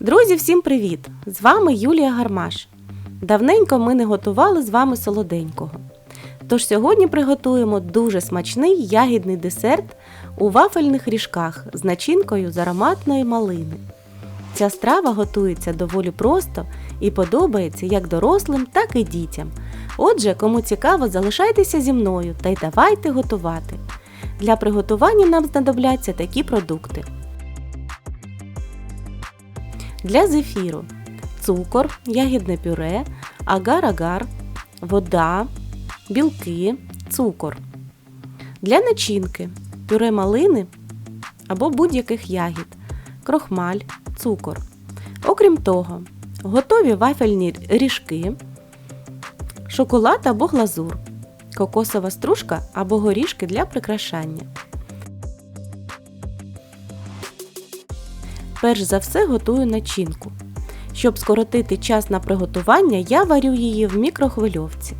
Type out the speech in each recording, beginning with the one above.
Друзі, всім привіт! З вами Юлія Гармаш. Давненько ми не готували з вами солоденького. Тож сьогодні приготуємо дуже смачний ягідний десерт у вафельних ріжках з начинкою з ароматної малини. Ця страва готується доволі просто і подобається як дорослим, так і дітям. Отже, кому цікаво, залишайтеся зі мною та й давайте готувати. Для приготування нам знадобляться такі продукти. Для зефіру цукор, ягідне пюре, агар-агар, вода, білки, цукор. Для начинки пюре малини або будь-яких ягід, крохмаль, цукор. Окрім того, готові вафельні ріжки, шоколад або глазур, кокосова стружка або горішки для прикрашання. Перш за все готую начинку. Щоб скоротити час на приготування, я варю її в мікрохвильовці.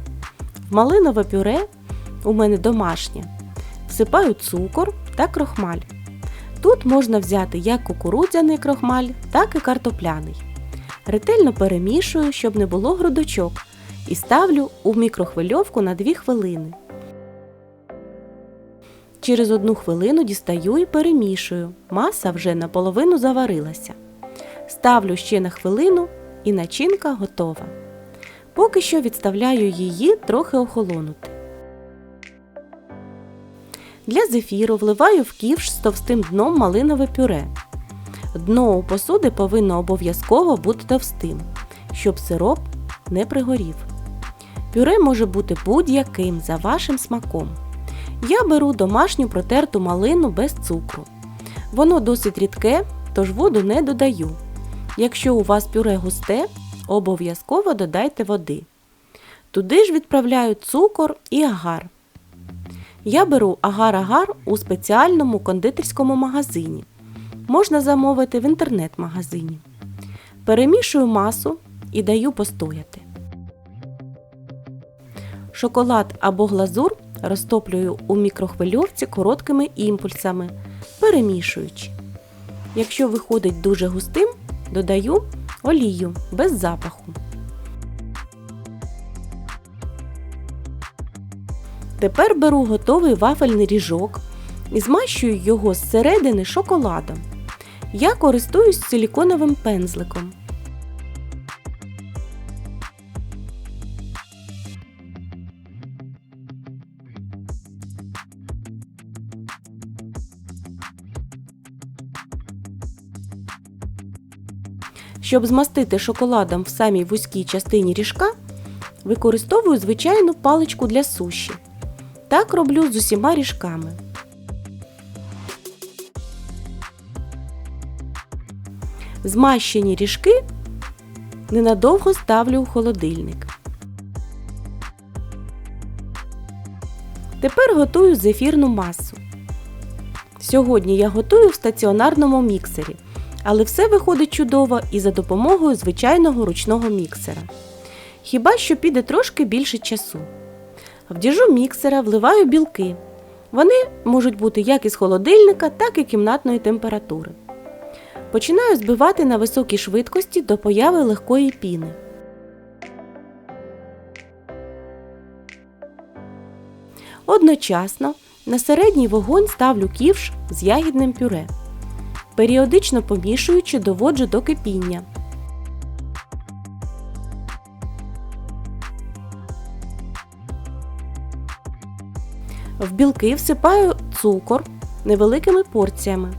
Малинове пюре у мене домашнє. Всипаю цукор та крохмаль. Тут можна взяти як кукурудзяний крохмаль, так і картопляний. Ретельно перемішую, щоб не було грудочок, і ставлю у мікрохвильовку на 2 хвилини. Через одну хвилину дістаю і перемішую. Маса вже наполовину заварилася. Ставлю ще на хвилину і начинка готова. Поки що відставляю її трохи охолонути. Для зефіру вливаю в ківш з товстим дном малинове пюре. Дно у посуди повинно обов'язково бути товстим, щоб сироп не пригорів. Пюре може бути будь-яким за вашим смаком. Я беру домашню протерту малину без цукру. Воно досить рідке, тож воду не додаю. Якщо у вас пюре густе, обов'язково додайте води. Туди ж відправляю цукор і агар. Я беру агар-агар у спеціальному кондитерському магазині. Можна замовити в інтернет-магазині. Перемішую масу і даю постояти. Шоколад або глазур розтоплюю у мікрохвильовці короткими імпульсами, перемішуючи. Якщо виходить дуже густим, додаю олію без запаху. Тепер беру готовий вафельний ріжок і змащую його зсередини шоколадом. Я користуюсь силіконовим пензликом. Щоб змастити шоколадом в самій вузькій частині ріжка, використовую звичайну паличку для суші. Так роблю з усіма ріжками. Змащені ріжки ненадовго ставлю у холодильник. Тепер готую зефірну масу. Сьогодні я готую в стаціонарному міксері, але все виходить чудово і за допомогою звичайного ручного міксера. Хіба що піде трошки більше часу. В діжу міксера вливаю білки. Вони можуть бути як із холодильника, так і кімнатної температури. Починаю збивати на високій швидкості до появи легкої піни. Одночасно на середній вогонь ставлю ківш з ягідним пюре. Періодично помішуючи, доводжу до кипіння. В білки всипаю цукор невеликими порціями.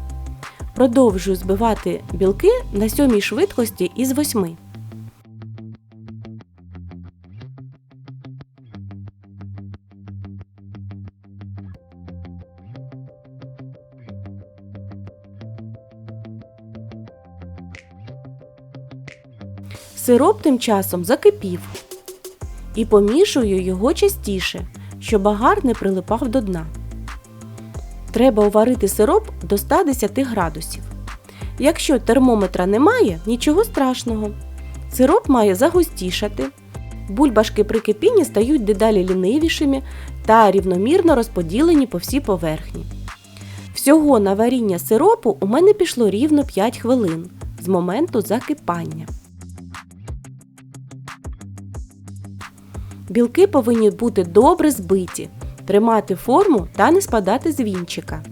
Продовжую збивати білки на сьомій швидкості із 8. Сироп тим часом закипів і помішую його частіше, щоб агар не прилипав до дна. Треба уварити сироп до 110 градусів. Якщо термометра немає, нічого страшного. Сироп має загустішати. Бульбашки при кипінні стають дедалі лінивішими та рівномірно розподілені по всій поверхні. Всього на варіння сиропу у мене пішло рівно 5 хвилин. з моменту закипання. Білки повинні бути добре збиті, тримати форму та не спадати з вінчика.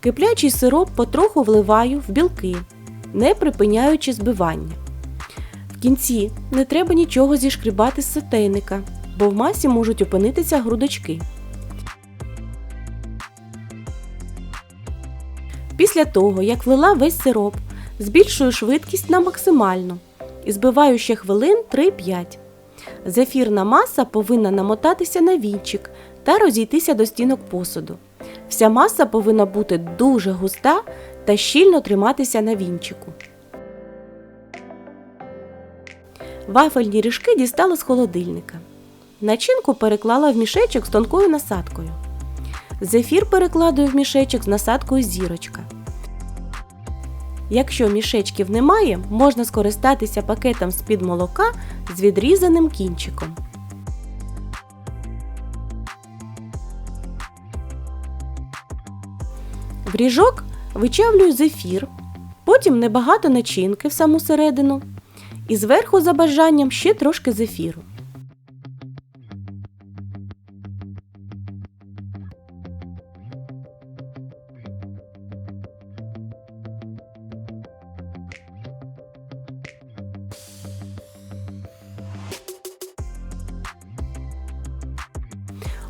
Киплячий сироп потроху вливаю в білки, не припиняючи збивання. В кінці не треба нічого зішкрібати з сотейника, бо в масі можуть опинитися грудочки. Після того, як влила весь сироп, збільшую швидкість на максимальну і збиваю ще хвилин 3-5. Зефірна маса повинна намотатися на вінчик та розійтися до стінок посуду. Вся маса повинна бути дуже густа та щільно триматися на вінчику. Вафельні ріжки дістала з холодильника. Начинку переклала в мішечок з тонкою насадкою. Зефір перекладую в мішечок з насадкою зірочка. Якщо мішечків немає, можна скористатися пакетом з-під молока з відрізаним кінчиком. В ріжок вичавлюю зефір, потім небагато начинки в саму середину і зверху за бажанням ще трошки зефіру.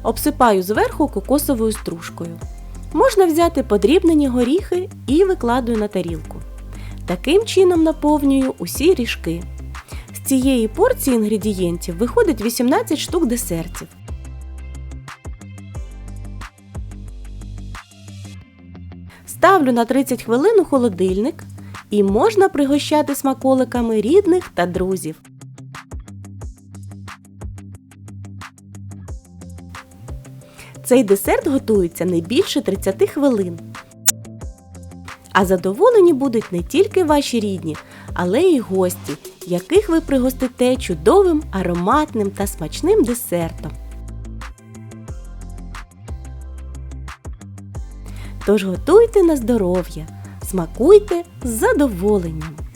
Обсипаю зверху кокосовою стружкою. Можна взяти подрібнені горіхи і викладую на тарілку. Таким чином наповнюю усі ріжки. З цієї порції інгредієнтів виходить 18 штук десертів. Ставлю на 30 хвилин у холодильник і можна пригощати смаколиками рідних та друзів. Цей десерт готується не більше 30 хвилин. А задоволені будуть не тільки ваші рідні, але й гості, яких ви пригостите чудовим, ароматним та смачним десертом. Тож готуйте на здоров'я, смакуйте з задоволенням.